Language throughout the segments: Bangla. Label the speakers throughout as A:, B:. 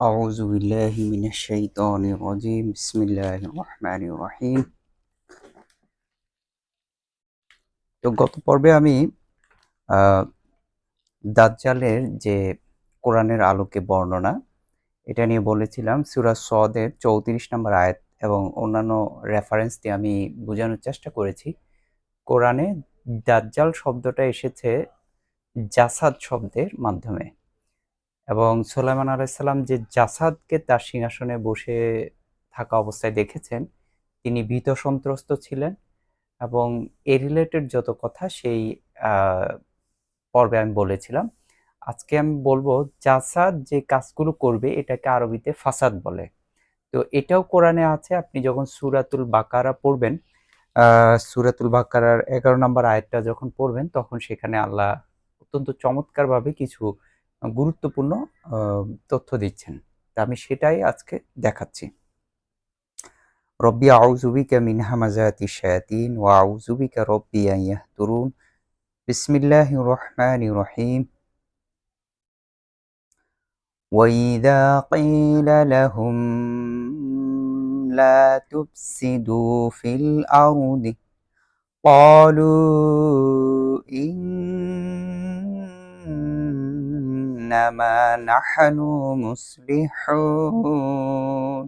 A: أعوذ بالله من الشيطان الرجيم بسم الله الرحمن الرحيم তো গত পর্বে আমি আহ, দাজ্জালের যে কোরআনের আলোকে বর্ণনা এটা নিয়ে বলেছিলাম সূরা সদের চৌত্রিশ নম্বর আয়াত এবং অন্যান্য রেফারেন্স দিয়ে আমি বোঝানোর চেষ্টা করেছি কোরআনে দাজ্জাল শব্দটা এসেছে জাসাদ শব্দের মাধ্যমে এবং সুলাইমান আলাইসাল্লাম যে জাসাদকে তার সিংহাসনে বসে থাকা অবস্থায় দেখেছেন, তিনি ভীত সন্ত্রস্ত ছিলেন এবং এ রিলেটেড যত কথা সেই পর্বে আমি বলেছিলাম। আজকে আমি বলব জাসাদ যে কাজগুলো করবে এটাকে আরবিতে ফাসাদ বলে। তো এটাও কোরআনে আছে, আপনি যখন সুরাতুল বাকারা পড়বেন সূরাতুল বাকারার এগারো নম্বর আয়াতটা যখন পড়বেন, তখন সেখানে আল্লাহ অত্যন্ত চমৎকারভাবে কিছু গুরুত্বপূর্ণ আহ, তথ্য দিচ্ছেন তা আমি সেটাই আজকে দেখাচ্ছি রব্বি আউজুবিকা মিন হামাজাতি শায়াতিন ওয়া আউজুবিকা রব্বি আন ইয়াহতুরুন বিসমিল্লাহির রহমানির রহিম وإذا قيل لهم لا تفسدوا في الأرض قالوا إنما نحن مصلحون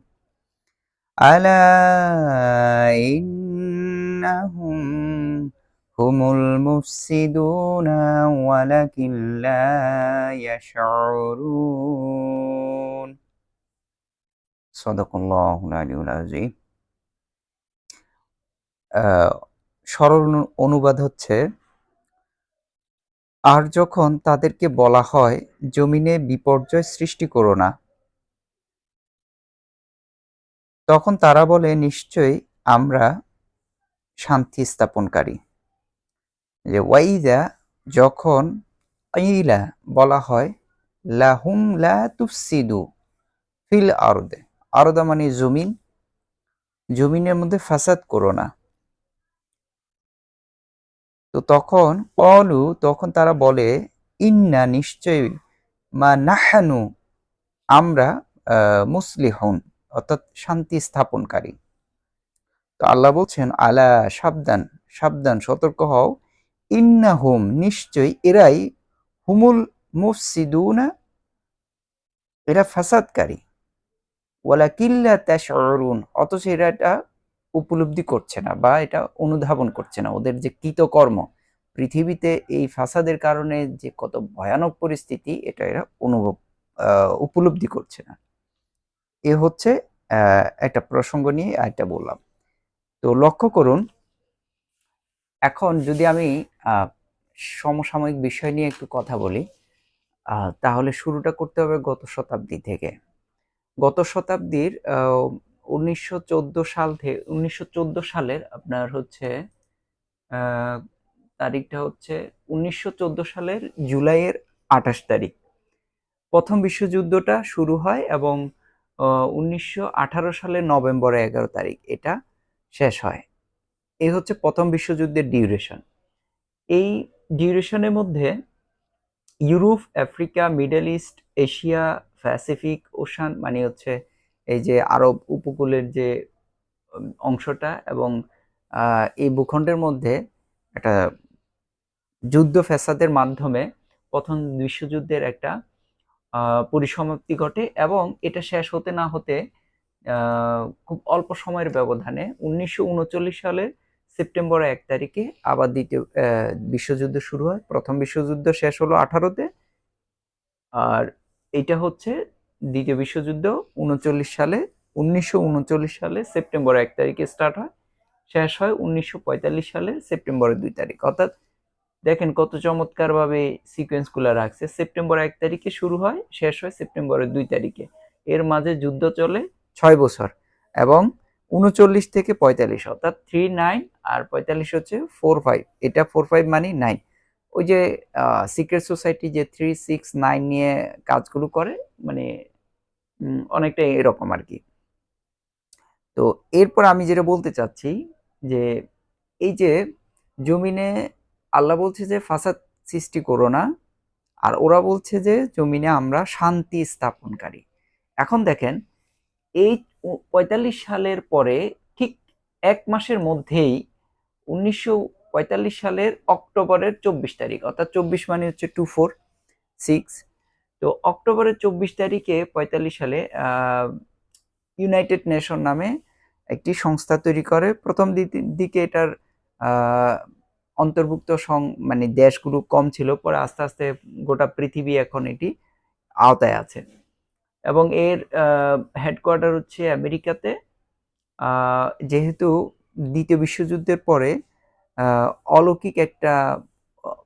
A: ألا إنهم هم المفسدون ولكن لا يشعرون صدق الله العلي العظيم আহ, সরল অনু- অনুবাদ হচ্ছে আর যখন তাদেরকে বলা হয়, জমিনে বিপর্যয় সৃষ্টি করো না। তখন তারা বলে, নিশ্চয়ই আমরা শান্তি স্থাপনকারী। যে, ওয়াইদা যখন ইলা বলা হয়, লাহুম লা তুফসিদু ফিল আরদে। আরদা মানে জমিন। জমিনের মধ্যে ফাসাদ করো না। তো তখন কলু তখন তারা বলে, ইন্না নিশ্চয়ই মা নাহানু, আমরা মুসলিহুন, অর্থাৎ শান্তি স্থাপনকারী। তো আল্লাহ বলছেন, আলা সাবধান সাবধান সতর্ক হও। ইন্নাহুম, নিশ্চয়ই এরাই হুমুল মুফসিদুনা, এরা ফাসাদকারী। ওয়ালা কিল্লা তাশউরুন, অথচ এরা এটা উপলব্ধি করছে না বা এটা অনুধাবন করছে না। ওদের যে কৃতকর্ম, পৃথিবীতে এই ফাসাদের কারণে যে কত ভয়ানক পরিস্থিতি, এটা এরা অনুভব উপলব্ধি করছে না। এ হচ্ছে একটা প্রসঙ্গ নিয়ে এটা বললাম। তো লক্ষ্য করুন, এখন যদি আমি সমসাময়িক বিষয় নিয়ে একটু কথা বলি তাহলে শুরুটা করতে হবে গত শতাব্দী থেকে। গত শতাব্দীর উনিশশো চোদ্দ সাল থেকে উনিশশো চোদ্দ সালের আপনার হচ্ছে তারিখটা হচ্ছে উনিশশো চোদ্দ সালের জুলাইয়ের আঠাশ তারিখ। প্রথম বিশ্বযুদ্ধটা শুরু হয় এবং উনিশশো আঠারো সালের নভেম্বর এগারো তারিখ এটা শেষ হয়। এই হচ্ছে প্রথম বিশ্বযুদ্ধের ডিউরেশন এই ডিউরেশনের মধ্যে Europe, Africa middle east Asia Pacific ocean মানে হচ্ছে এই যে আরব উপকূলের যে অংশটা এবং এই ভূখণ্ডের মধ্যে একটা যুদ্ধ ফ্যাসাদের মাধ্যমে প্রথম বিশ্বযুদ্ধের একটা পরিসমাপ্তি ঘটে এবং এটা শেষ হতে না হতে খুব অল্প সময়ের ব্যবধানে উনিশশো উনচল্লিশ সালে সেপ্টেম্বর এক তারিখে আবার দ্বিতীয় বিশ্বযুদ্ধ শুরু হয়। প্রথম বিশ্বযুদ্ধ শেষ হলো আঠারোতে। আর এটা হচ্ছে দ্বিতীয় বিশ্বযুদ্ধ উনচল্লিশ সালে, উনিশশো উনচল্লিশ সালে সেপ্টেম্বর এক তারিখে স্টার্ট হয়, শেষ হয় উনিশশো পঁয়তাল্লিশ সালে সেপ্টেম্বরের দুই তারিখ। অর্থাৎ দেখেন কত চমৎকারভাবে সিকোয়েন্সগুলো রাখছে। সেপ্টেম্বর এক তারিখে শুরু হয়, শেষ হয় সেপ্টেম্বরের দুই তারিখে। এর মাঝে যুদ্ধ চলে ছয় বছর এবং উনচল্লিশ থেকে পঁয়তাল্লিশ, অর্থাৎ থ্রি নাইন আর পঁয়তাল্লিশ হচ্ছে ফোর ফাইভ এটা ফোর ফাইভ মানে নাইন ওই যে সিক্রেট সোসাইটি যে থ্রি সিক্স নাইন নিয়ে কাজগুলো করে মানে অনেকটা এরকম আর কি তো এরপর আমি যেটা বলতে চাচ্ছি যে, এই যে জমিনে আল্লাহ বলছে যে, ফাসাদ সৃষ্টি করো না, আর ওরা বলছে যে, জমিনে আমরা শান্তি স্থাপনকারী। এখন দেখেন, এই পঁয়তাল্লিশ সালের পরে ঠিক এক মাসের মধ্যেই উনিশশো পঁয়তাল্লিশ সালের অক্টোবরের চব্বিশ তারিখ, অর্থাৎ চব্বিশ মানে হচ্ছে টু ফোর, সিক্স তো অক্টোবরের চব্বিশ তারিখে পঁয়তাল্লিশ সালে ইউনাইটেড নেশন নামে একটি সংস্থা তৈরি করে। প্রথম দিকে এটার অন্তর্ভুক্ত সং মানে দেশগুলো কম ছিল, পরে আস্তে আস্তে গোটা পৃথিবী এখন এটি আওতায় আছে। এবং এর হেডকোয়ার্টার হচ্ছে আমেরিকাতে। যেহেতু দ্বিতীয় বিশ্বযুদ্ধের পরে অলৌকিক একটা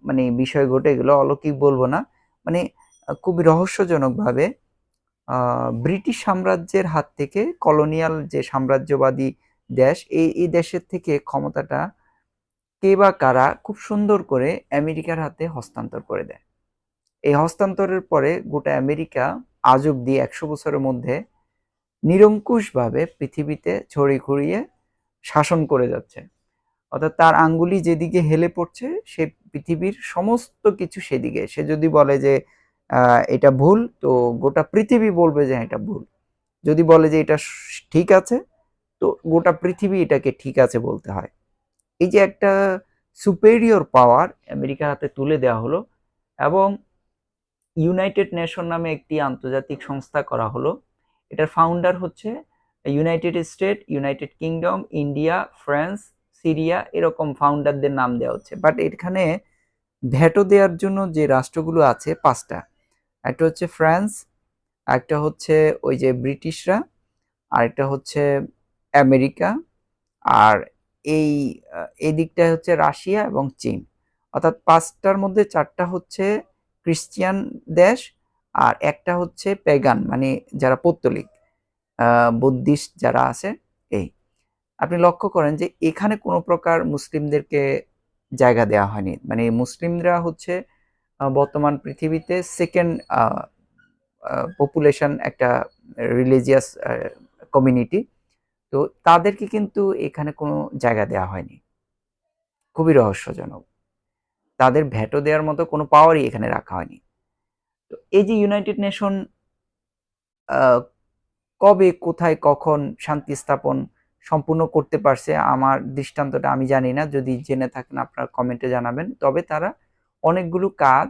A: মানে বিষয় ঘটে গেল, অলৌকিক বলব না। মানে খুবই রহস্যজনকভাবে ব্রিটিশ সাম্রাজ্যের হাত থেকে কলোনিয়াল যে সাম্রাজ্যবাদী দেশ, এই এই দেশের থেকে ক্ষমতাটা কে বা কারা খুব সুন্দর করে আমেরিকার হাতে হস্তান্তর করে দেয়। এই হস্তান্তরের পরে গোটা আমেরিকা আজ অব্দি একশো বছরের মধ্যে নিরঙ্কুশভাবে পৃথিবীতে ছড়িয়ে খুঁড়িয়ে শাসন করে যাচ্ছে। অর্থাৎ তার আঙ্গুলি যেদিকে হেলে পড়ছে, সে পৃথিবীর সমস্ত কিছু সেদিকে। সে যদি বলে যে এটা ভুল, তো গোটা পৃথিবী বলবে যে এটা ভুল। যদি বলে যে এটা ঠিক আছে, তো গোটা পৃথিবী এটাকে ঠিক আছে বলতে হয়। এই যে একটা সুপেরিয়র পাওয়ার আমেরিকার হাতে তুলে দেওয়া হলো এবং ইউনাইটেড নেশন নামে একটি আন্তর্জাতিক সংস্থা করা হলো, এটার ফাউন্ডার হচ্ছে United State United Kingdom India France Syria এরকম ফাউন্ডারদের নাম দেওয়া হচ্ছে। বাট এখানে ভ্যাটো দেওয়ার জন্য যে রাষ্ট্রগুলো আছে, পাঁচটা। একটা হচ্ছে ফ্রান্স, একটা হচ্ছে ওই যে ব্রিটিশরা, আরেকটা হচ্ছে আমেরিকা, আর এই এই হচ্ছে রাশিয়া এবং চীন। অর্থাৎ পাঁচটার মধ্যে চারটা হচ্ছে ক্রিশ্চিয়ান দেশ আর একটা হচ্ছে পেগান মানে যারা পৌত্তলিক বুদ্ধিস্ট যারা আছে, এই। আপনি লক্ষ্য করেন যে এখানে কোনো প্রকার মুসলিমদেরকে জায়গা দেওয়া হয়নি। মানে মুসলিমরা হচ্ছে বর্তমান পৃথিবীতে সেকেন্ড পপুলেশন একটা রিলিজিয়াস কমিউনিটি তো তাদেরকে কিন্তু এখানে কোনো জায়গা দেওয়া হয়নি। খুবই রহস্যজনক। তাদের ভ্যাটো দেওয়ার মতো কোনো পাওয়ারই এখানে রাখা হয়নি। তো এই যে ইউনাইটেড নেশন কবে, কোথায়, কখন শান্তি স্থাপন সম্পূর্ণ করতে পারছে, আমার দৃষ্টান্তটা আমি জানি না। যদি জেনে থাকেন আপনার কমেন্টে জানাবেন। তবে তারা অনেকগুলো কাজ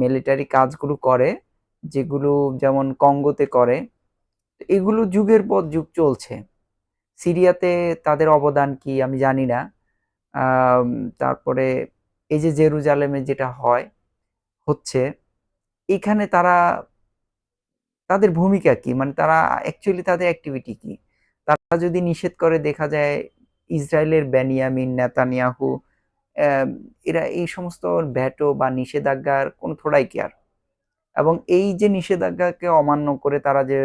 A: মিলিটারি কাজগুলো করে, যেগুলো যেমন কঙ্গোতে করে, এগুলো যুগের পর যুগ চলছে। সিরিয়াতে তাদের অবদান কি আমি জানি না। তারপরে এই যে জেরুজালেমে যেটা হয়, হচ্ছে, এখানে তারা, তাদের ভূমিকা কি? মানে তারা অ্যাকচুয়ালি তাদের অ্যাক্টিভিটি কি? তারা যদি নিষেধ করে দেখা যায়, ইসরায়েলের বেনিয়ামিন, নেতানিয়াহু এরা এই সমস্ত ভ্যাটো বা নিষেধাজ্ঞার কোনো থোড়াই কেয়ার এবং এই যে নিষেধাজ্ঞাকে অমান্য করে তারা যে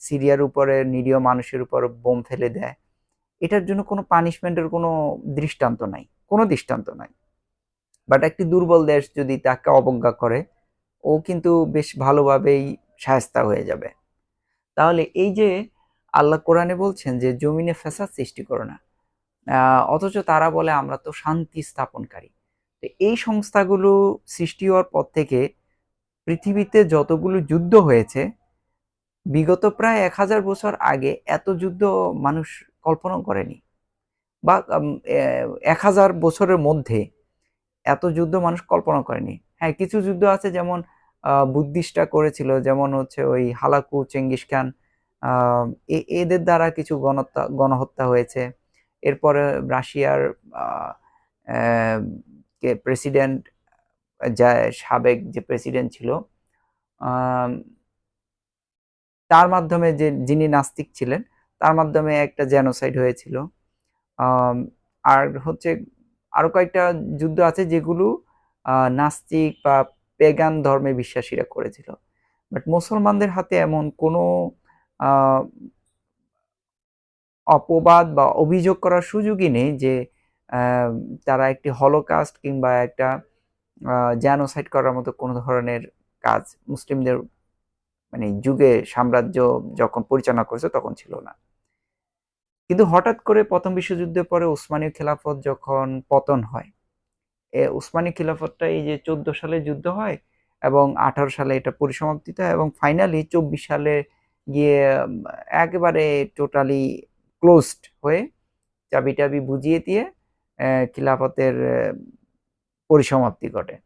A: সিরিয়ার উপরে নিরীহ মানুষের উপর বোম ফেলে দেয়, এটার জন্য কোনো পানিশমেন্টের কোনো দৃষ্টান্ত নাই, কোনো দৃষ্টান্ত নাই। বাট একটি দুর্বল দেশ যদি তাকে অবজ্ঞা করে, ও কিন্তু বেশ ভালোভাবেই সায়স্তা হয়ে যাবে। তাহলে এই যে আল্লাহ কোরআনে বলছেন যে, জমিনে ফ্যাসাদ সৃষ্টি করো না অথচ তারা বলে আমরা তো শান্তি স্থাপনকারী। তো এই সংস্থাগুলো সৃষ্টি হওয়ার পর থেকে পৃথিবীতে যতগুলো যুদ্ধ হয়েছে, বিগত প্রায় এক হাজার বছর আগে এত যুদ্ধ মানুষ কল্পনা করেনি। বা এক হাজার বছরের মধ্যে এত যুদ্ধ মানুষ কল্পনা করেনি। হ্যাঁ কিছু যুদ্ধ আছে যেমন বুদ্ধিস্টরা করেছিল, যেমন হচ্ছে ওই হালাকু, চেঙ্গিস খান এদের দ্বারা কিছু গণহত্যা গণহত্যা হয়েছে। এরপরে রাশিয়ার প্রেসিডেন্ট, যা সাবেক যে প্রেসিডেন্ট ছিল তার মাধ্যমে যে যিনি নাস্তিক ছিলেন, তার মাধ্যমে একটা জেনোসাইড হয়েছিল। আর হচ্ছে আরও কয়েকটা যুদ্ধ আছে যেগুলো নাস্তিক বা পেগান ধর্মে বিশ্বাসীরা করেছিল। বাট মুসলমানদের হাতে এমন কোনো অপবাদ বা অভিযোগ করার সুযোগই নেই যে তারা একটি হলোকাস্ট কিংবা একটা জ্যানোসাইড করার মতো কোনো ধরনের কাজ মুসলিমদের মানে যুগে সাম্রাজ্য যখন পরিচালনা করেছে তখন ছিল না। কিন্তু হঠাৎ করে প্রথম বিশ্বযুদ্ধের পরে উসমানী খেলাফত যখন পতন হয়, এ উসমানী খিলাফতটা এই যে চোদ্দ সালে যুদ্ধ হয় এবং আঠারো সালে এটা পরিসমাপ্তিত হয় এবং ফাইনালি চব্বিশ সালে গিয়ে একেবারে টোটালি ক্লোজড হয়ে চাবি টাবি বুঝিয়ে দিয়ে খিলাফতের পরিসমাপ্তি ঘটে।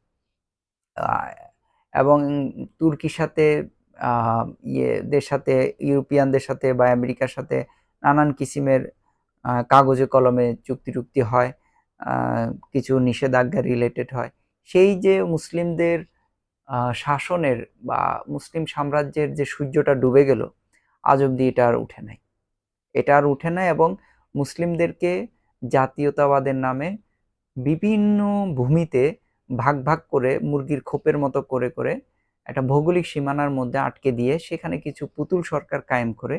A: এবং তুর্কির সাথে ইয়েদের সাথে, ইউরোপিয়ানদের সাথে বা আমেরিকার সাথে নানান কিসিমের কাগজে কলমে চুক্তি টুক্তি হয় কিছু নিষেধাজ্ঞা রিলেটেড হয়। সেই যে মুসলিমদের শাসনের বা মুসলিম সাম্রাজ্যের যে সূর্যটা ডুবে গেল, আজ অব্দি এটা আর উঠে নাই। এটা আর উঠে না এবং মুসলিমদেরকে জাতীয়তাবাদের নামে বিভিন্ন ভূমিতে ভাগ ভাগ করে মুরগির খোপের মতো করে করে একটা ভৌগোলিক সীমানার মধ্যে আটকে দিয়ে সেখানে কিছু পুতুল সরকার কায়েম করে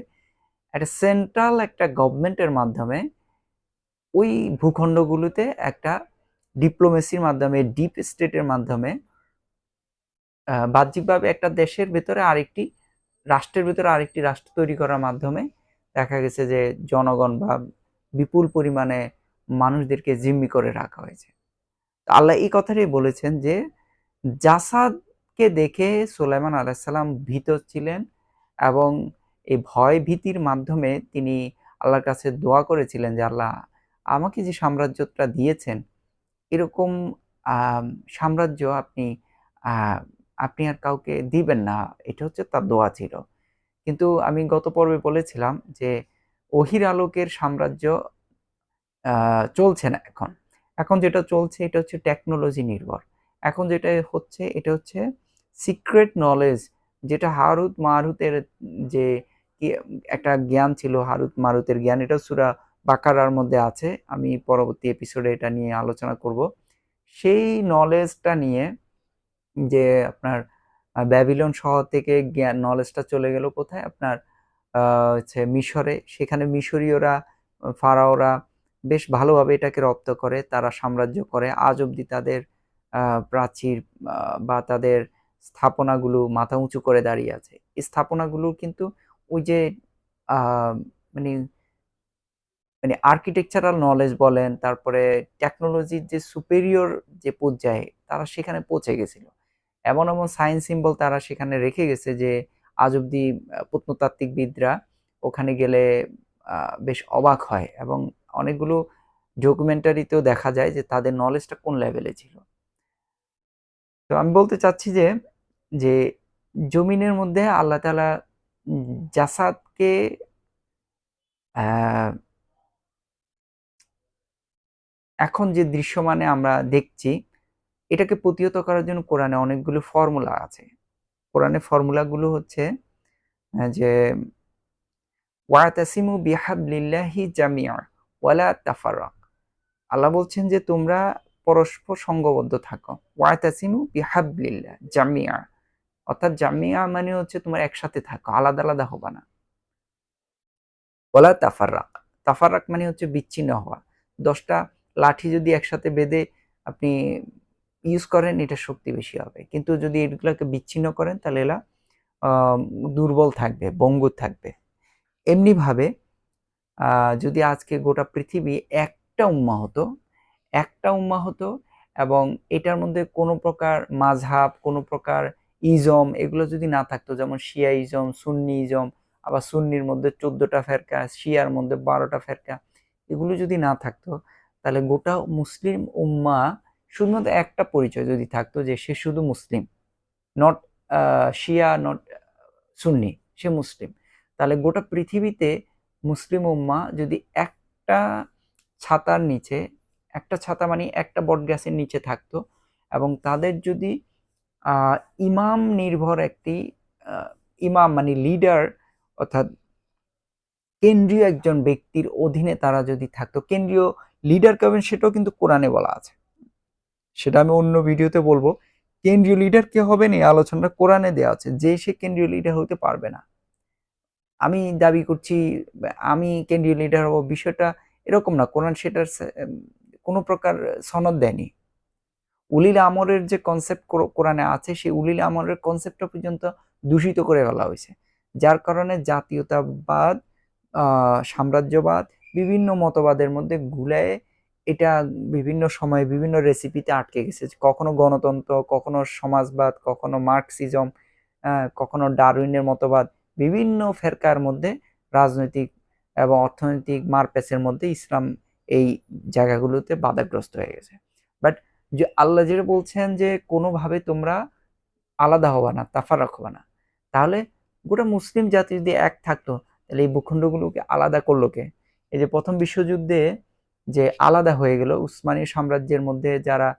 A: একটা সেন্ট্রাল একটা গভর্নমেন্টের মাধ্যমে ওই ভূখণ্ডগুলোতে একটা ডিপ্লোমেসির মাধ্যমে, ডিপ স্টেটের মাধ্যমে বাহ্যিকভাবে একটা দেশের ভেতরে আরেকটি, রাষ্ট্রের ভেতরে আরেকটি রাষ্ট্র তৈরি করার মাধ্যমে দেখা গেছে যে জনগণ বা বিপুল পরিমাণে মানুষদেরকে জিম্মি করে রাখা হয়েছে। আল্লাহ এই কথাটাই বলেছেন যে, জাসাদকে দেখে সুলাইমান আলাইসাল্লাম ভীত ছিলেন এবং এই ভয় ভীতির মাধ্যমে তিনি আল্লাহর কাছে দোয়া করেছিলেন যে, আল্লাহ, আমাকে যে সাম্রাজ্যটা দিয়েছেন, এরকম সাম্রাজ্য আপনি আপনি আর কাউকে দিবেন না। এটা হচ্ছে তার দোয়া ছিল। কিন্তু আমি গত পর্বে বলেছিলাম যে অহির আলোকের সাম্রাজ্য চলছে না এখন। এখন যেটা চলছে এটা হচ্ছে টেকনোলজি নির্ভর। এখন যেটা হচ্ছে, এটা হচ্ছে সিক্রেট নলেজ যেটা হারুত মারুতের যে একটা জ্ঞান ছিল, হারুত মারুতের জ্ঞান, এটা সুরা বাকারার মধ্যে আছে। আমি পরবর্তী এপিসোডে এটা নিয়ে আলোচনা করব। সেই নলেজটা নিয়ে যে আপনার ব্যাবিলন শহর থেকে জ্ঞান নলেজটা চলে গেল কোথায়? আপনার হচ্ছে মিশরে। সেখানে মিশরীয়রা, ফারাওরা বেশ ভালোভাবে এটাকে রপ্ত করে, তারা সাম্রাজ্য করে। আজ অবধি তাদের প্রাচীর বা তাদের স্থাপনাগুলো মাথা উঁচু করে দাঁড়িয়ে আছে। এই স্থাপনাগুলো কিন্তু ওই যে মানে মানে আর্কিটেকচারাল নলেজ বলেন, তারপরে টেকনোলজির যে সুপেরিয়র যে পর্যায়ে, তারা সেখানে পৌঁছে গেছিল। এমন এমন সায়েন্স সিম্বল তারা সেখানে রেখে গেছে যে আজ অব্দি প্রত্নতাত্ত্বিকবিদরা ওখানে গেলে বেশ অবাক হয় এবং অনেকগুলো ডকুমেন্টারিতেও দেখা যায় যে তাদের নলেজটা কোন লেভেলে ছিল। তো আমি বলতে চাচ্ছি যে যে জমিনের মধ্যে আল্লাহ তালা জাসাদকে এখন যে দৃশ্যমানে আমরা দেখছি এটাকে প্রতিহত করার জন্য কোরআনে অনেকগুলো ফর্মুলা আছে। কোরআনে ফর্মুলাগুলো হচ্ছে যে ওয়াতাসিমু বিহাবলিল্লাহি জামিয়া ওয়ালা তাফাররাক। আল্লাহ বলছেন যে তোমরা পরস্পর সঙ্গবদ্ধ থাকো। ওয়াতাসিমু বিহাবলিল্লাহ জামিয়া অর্থাৎ জামিয়া মানে হচ্ছে তোমার একসাথে থাকো, আলাদা আলাদা হবা না। ওয়ালা তাফাররাক। তাফাররাক মানে হচ্ছে বিচ্ছিন্ন হওয়া। দশটা লাঠি যদি একসাথে বেঁধে আপনি ইউজ করেন, এটা শক্তি বেশি হবে। কিন্তু যদি এগুলোকে বিচ্ছিন্ন করেন, তাহলে এরা দুর্বল থাকবে বঙ্গুর থাকবে। এমনিভাবে যদি আজকে গোটা পৃথিবী একটা উম্মা হতো, একটা উম্মা হতো এবং এটার মধ্যে কোনো প্রকার মাঝহাব, কোনো প্রকার ইজম এগুলো যদি না থাকতো, যেমন শিয়া ইজম, সুন্নি ইজম, আবার সুন্নির মধ্যে চোদ্দোটা ফেরকা, শিয়ার মধ্যে বারোটা ফেরকা, এগুলো যদি না থাকতো, তাহলে গোটা মুসলিম উম্মা শুধুমাত্র একটা পরিচয় যদি থাকতো যে সে শুধু মুসলিম নট শিয়া নট সুন্নি, সে মুসলিম। তাহলে গোটা পৃথিবীতে মুসলিম উম্মা যদি একটা ছাতার নিচে, একটা ছাতা মানে একটা বটগাছের নিচে থাকতো এবং তাদের যদি ইমাম নির্ভর একটি ইমাম মানে লিডার অর্থাৎ কেন্দ্রীয় একজন ব্যক্তির অধীনে তারা যদি থাকতো, কেন্দ্রীয় লিডার কেমন সেটাও কিন্তু কোরআনে বলা আছে। সেটা আমি অন্য ভিডিওতে বলব। কেন্দ্রীয় লিডার কে হবে না এই আলোচনাটা কোরআনে দেওয়া আছে, যে সে কেন্দ্রীয় লিডার হতে পারবে না। আমি দাবি করছি, আমি কেন্দ্রীয় লিডার হব, বিষয়টা এরকম না, কোরআন সেটার কোনো প্রকার সনদ দেয়নি। উলিল আমরের যে কনসেপ্ট কোরআনে আছে, সেই উলিল আমরের কনসেপ্টটা পর্যন্ত দূষিত করে ফেলা হয়েছে। যার কারণে জাতীয়তাবাদ সাম্রাজ্যবাদ, বিভিন্ন মতবাদের মধ্যে গুলায়ে এটা বিভিন্ন সময়ে বিভিন্ন রেসিপিতে আটকে গেছে। কখনো গণতন্ত্র, কখনো সমাজবাদ, কখনো মার্কসিজম কখনো ডারউইনের মতবাদ, বিভিন্ন ফেরকার মধ্যে রাজনৈতিক এবং অর্থনৈতিক মারপ্যাচের মধ্যে ইসলাম এই জায়গাগুলোতে বাধাগ্রস্ত হয়ে গেছে। বাট যে আল্লাহ যেটা বলছেন যে, কোনোভাবে তোমরা আলাদা হবা না তাফারাক হবা না। তাহলে গোটা মুসলিম জাতি যদি এক থাকতো, তাহলে এই ভূখণ্ডগুলোকে আলাদা করল কে? এই যে প্রথম বিশ্বযুদ্ধে যে আলাদা হয়ে গেল। উসমানী সাম্রাজ্যের মধ্যে যারা,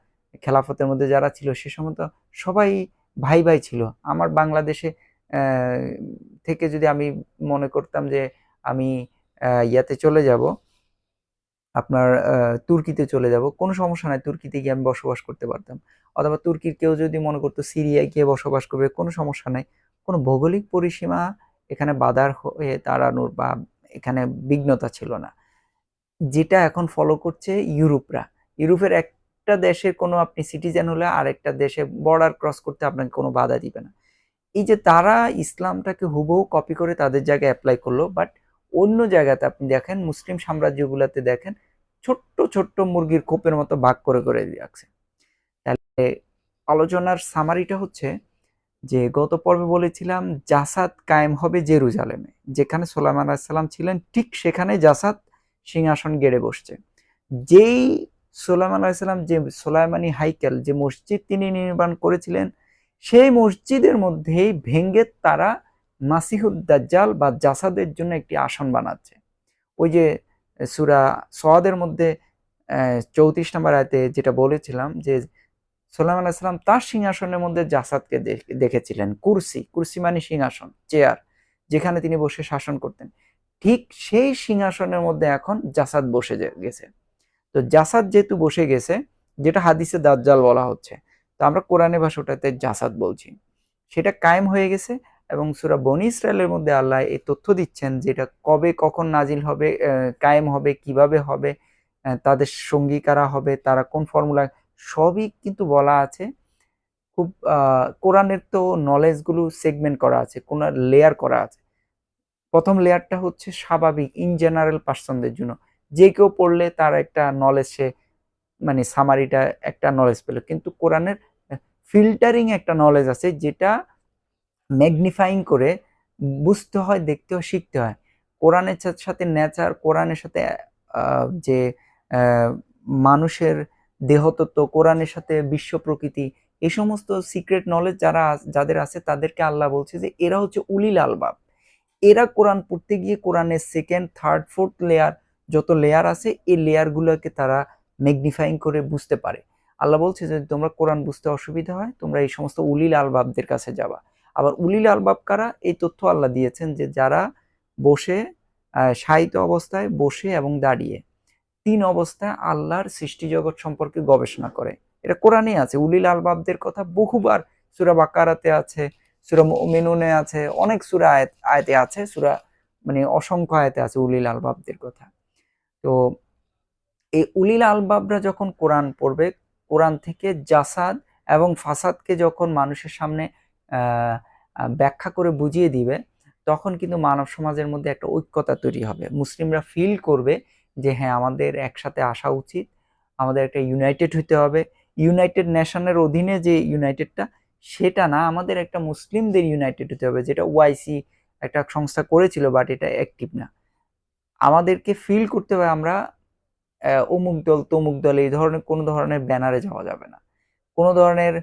A: খেলাফতের মধ্যে যারা ছিল সে সময় তো সবাই ভাই ভাই ছিল। আমার বাংলাদেশে থেকে যদি আমি মনে করতাম যে আমি ইয়াতে চলে যাব, আপনার তুর্কিতে চলে যাব, কোনো সমস্যা নাই, তুর্কিতে গিয়ে আমি বসবাস করতে পারতাম। অথবা তুর্কির কেউ যদি মনে করতো সিরিয়ায় গিয়ে বসবাস করবে, কোনো সমস্যা নাই। কোনো ভৌগোলিক পরিসীমা এখানে বাধার হয়ে দাঁড়ানোর বা এখানে বিঘ্নতা ছিল না। যেটা এখন ফলো করছে ইউরোপরা। ইউরোপের একটা দেশের কোনো আপনি সিটিজেন হলে আরেকটা দেশে বর্ডার ক্রস করতে আপনাকে কোনো বাধা দিবে না। এই যে তারা ইসলামটাকে হুবহু কপি করে তাদের জায়গায় অ্যাপ্লাই করল বাট অন্য জায়গাতে আপনি দেখেন, মুসলিম সাম্রাজ্যগুলোতে দেখেন, ছোট্ট ছোট্ট মুরগির খোপের মতো ভাগ করে করে রাখছে। তাহলে আলোচনার সামারিটা হচ্ছে যে, গত পর্বে বলেছিলাম, জাসাদ কায়েম হবে জেরুজালেমে, যেখানে সোলাইমান আলাইসাল্লাম ছিলেন, ঠিক সেখানে জাসাদ সিংহাসন গেড়ে বসছে। যেই সোলাইমান আলাইসাল্লাম যে সোলাইমানি হাইকেল, যে মসজিদ তিনি নির্মাণ করেছিলেন, সেই মসজিদের মধ্যেই ভেঙ্গে তারা মাসিহুদ দাজ্জাল বা জাসাদের জন্য একটি আসন বানাচ্ছে। ওই যে সুরা সোয়াদের মধ্যে চৌত্রিশ নম্বর আয়তে যেটা বলেছিলাম যে সোলাইম আলাইসাল্লাম তার সিংহাসনের মধ্যে জাসাদকে দেখেছিলেন। কুরসি কুরসি মানে সিংহাসন, চেয়ার, যেখানে তিনি বসে শাসন করতেন। ঠিক সেই সিংহাসনের মধ্যে এখন জাসাদ বসে গেছে। তো জাসাদ যেহেতু বসে গেছে, যেটা হাদিসে দাজ্জাল বলা হচ্ছে, তো আমরা কোরআনে ভাষাটাতে জাসাদ বলছি। সেটা কায়েম হয়ে গেছে এবং সুরা বনি ইসরায়েলের মধ্যে আল্লাহ এই তথ্য দিচ্ছেন যেটা কবে কখন নাজিল হবে কায়েম হবে, কীভাবে হবে তাদের সঙ্গী কারা হবে, তারা কোন ফর্মুলা, সবই কিন্তু বলা আছে। খুব কোরআনের তো নলেজগুলো সেগমেন্ট করা আছে, কোন লেয়ার করা আছে। প্রথম লেয়ারটা হচ্ছে স্বাভাবিক ইন জেনারেল পার্সনদের জন্য। যে কেউ পড়লে তার একটা নলেজ সে মানে সামারিটা একটা নলেজ পেল। কিন্তু কোরআনের ফিল্টারিং একটা নলেজ আছে যেটা ম্যাগনিফাইং করে বুঝতে হয়, দেখতে হয়, শিখতে হয়। কোরআনের সাথে নেচার কোরআনের সাথে যে মানুষের দেহতত্ত্ব, কোরআনের সাথে বিশ্ব প্রকৃতি এই সমস্ত সিক্রেট নলেজ যারা যাদের আছে তাদেরকে আল্লাহ বলছে যে, এরা হচ্ছে উলিল আলবাব। এরা কোরআন পড়তে গিয়ে কোরআনের সেকেন্ড থার্ড ফোর্থ লেয়ার যত লেয়ার আছে, এই লেয়ারগুলোকে তারা ম্যাগনিফাইং করে বুঝতে পারে। আল্লাহ বলছে, যদি তোমরা কোরআন বুঝতে অসুবিধা হয়, তোমরা এই সমস্ত উলিল আলবাবদের কাছে যাবা। আবার উলিল আলবাব কারা? এই তথ্য আল্লাহ দিয়েছেন যে যারা বসে শায়িত অবস্থায় বসে এবং দাঁড়িয়ে, তিন অবস্থায় আল্লাহর সৃষ্টি জগৎ সম্পর্কে গবেষণা করে। এটা কোরআনে আছে। উলিল আলবাবদের কথা বহুবার সুরা বাকারাতে আছে সুরা মেনুনে আছে, অনেক সুরা আয়াত, আয়াতে আছে, সুরা মানে অসংখ্য আয়াতে আছে উলিল আলবাবদের কথা। তো এই উলিল আলবাবরা যখন কোরআন পড়বে, কোরআন থেকে জাসাদ এবং ফাসাদকে যখন মানুষের সামনে ব্যাখ্যা করে বুঝিয়ে দিবে, তখন কিন্তু মানব সমাজের মধ্যে একটা ঐক্যতা তৈরি হবে। মুসলিমরা ফিল করবে যে হ্যাঁ আমাদের একসাথে আসা উচিত, আমাদের একটা ইউনাইটেড হইতে হবে। ইউনাইটেড নেশনের অধীনে যে ইউনাইটেডটা সেটা না, আমাদের একটা মুসলিমদের ইউনাইটেড হতে হবে, যেটা ওয়াইসি একটা সংস্থা করেছিল বাট এটা অ্যাক্টিভ না। আমাদেরকে ফিল করতে হবে আমরা অমুক দল, তমুক দল, এই ধরনের, কোনো ধরনের ব্যানারে যাওয়া যাবে না। কোনো ধরনের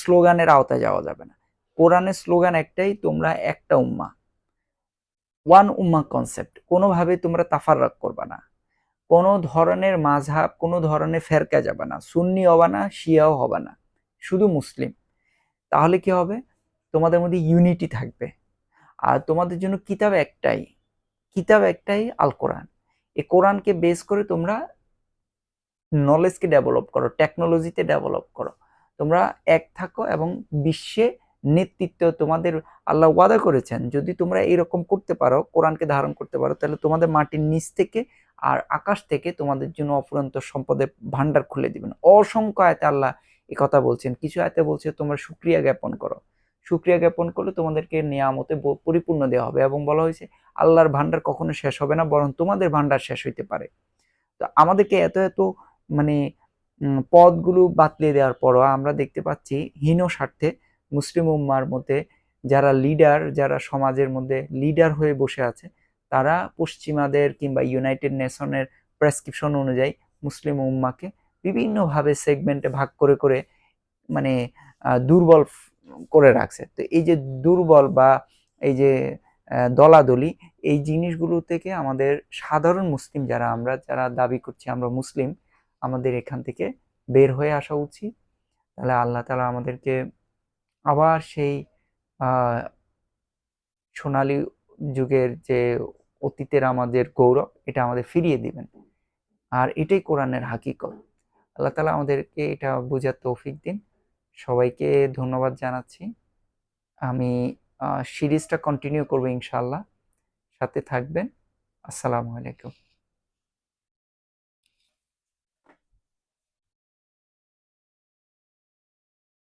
A: স্লোগানের আওতায় যাওয়া যাবে না। কোরআনের স্লোগান একটাই, তোমরা একটা উম্মা ওয়ান উম্মা কনসেপ্ট কোনোভাবে তোমরা তাফাররাক করবা না। কোনো ধরনের মাঝহাব, কোনো ধরনের ফেরকা যাবে না। সুন্নি হবে না, শিয়াও হবে না। শুধু মুসলিম। তাহলে কি হবে? তোমাদের মধ্যে ইউনিটি থাকবে। আর তোমাদের জন্য কিতাব একটাই। কিতাব একটাই আল কোরআন। এই কোরআনকে বেস করে তোমরা নলেজকে ডেভেলপ করো টেকনোলজিতে ডেভেলপ করো। তোমরা এক থাকো এবং বিশ্বে নেতৃত্ব তোমাদের আল্লাহ ওয়াদা করেছেন, যদি তোমরা এরকম করতে পারো, কোরআনকে ধারণ করতে পারো, তাহলে তোমাদের মাটির নিচ থেকে আর আকাশ থেকে তোমাদের জন্য অফুরন্ত সম্পদের ভান্ডার খুলে দিবেন। অসংখ্য আয়তে আল্লাহ এই কথা বলছেন। কিছু আয়তে বলছে, তোমরা সুক্রিয়া জ্ঞাপন করো। সুক্রিয়া জ্ঞাপন করলে তোমাদেরকে নিয়ামতে পরিপূর্ণ দেওয়া হবে। এবং বলা হয়েছে, আল্লাহর ভান্ডার কখনো শেষ হবে না, বরং তোমাদের ভান্ডার শেষ হইতে পারে। তো আমাদেরকে এত এত মানে পদগুলো বাতলে দেওয়ার পরও আমরা দেখতে পাচ্ছি হীন স্বার্থে মুসলিম উম্মার মধ্যে যারা লিডার, যারা সমাজের মধ্যে লিডার হয়ে বসে আছে, তারা পশ্চিমাদের কিংবা ইউনাইটেড নেশনের প্রেসক্রিপশন অনুযায়ী মুসলিম উম্মাকে বিভিন্নভাবে সেগমেন্টে ভাগ করে করে মানে দুর্বল করে রাখছে। তো এই যে দুর্বল বা এই যে দলাদলি, এই জিনিসগুলো থেকে আমাদের সাধারণ মুসলিম যারা আমরা, যারা দাবি করছি আমরা মুসলিম, আমাদের এখান থেকে বের হয়ে আসা উচিত। তাহলে আল্লাহ তাআলা আমাদেরকে আবার সেই সোনালী যুগের যে অতীতের আমাদের গৌরব, এটা আমাদের ফিরিয়ে দিবেন। আর এটাই কোরআনের হাকিকত। আল্লাহ তালা আমাদেরকে এটা বোঝার তৌফিক দিন। সবাইকে ধন্যবাদ জানাচ্ছি। আমি সিরিজটা কন্টিনিউ করব ইনশাল্লাহ সাথে থাকবেন। আসসালামু আলাইকুম।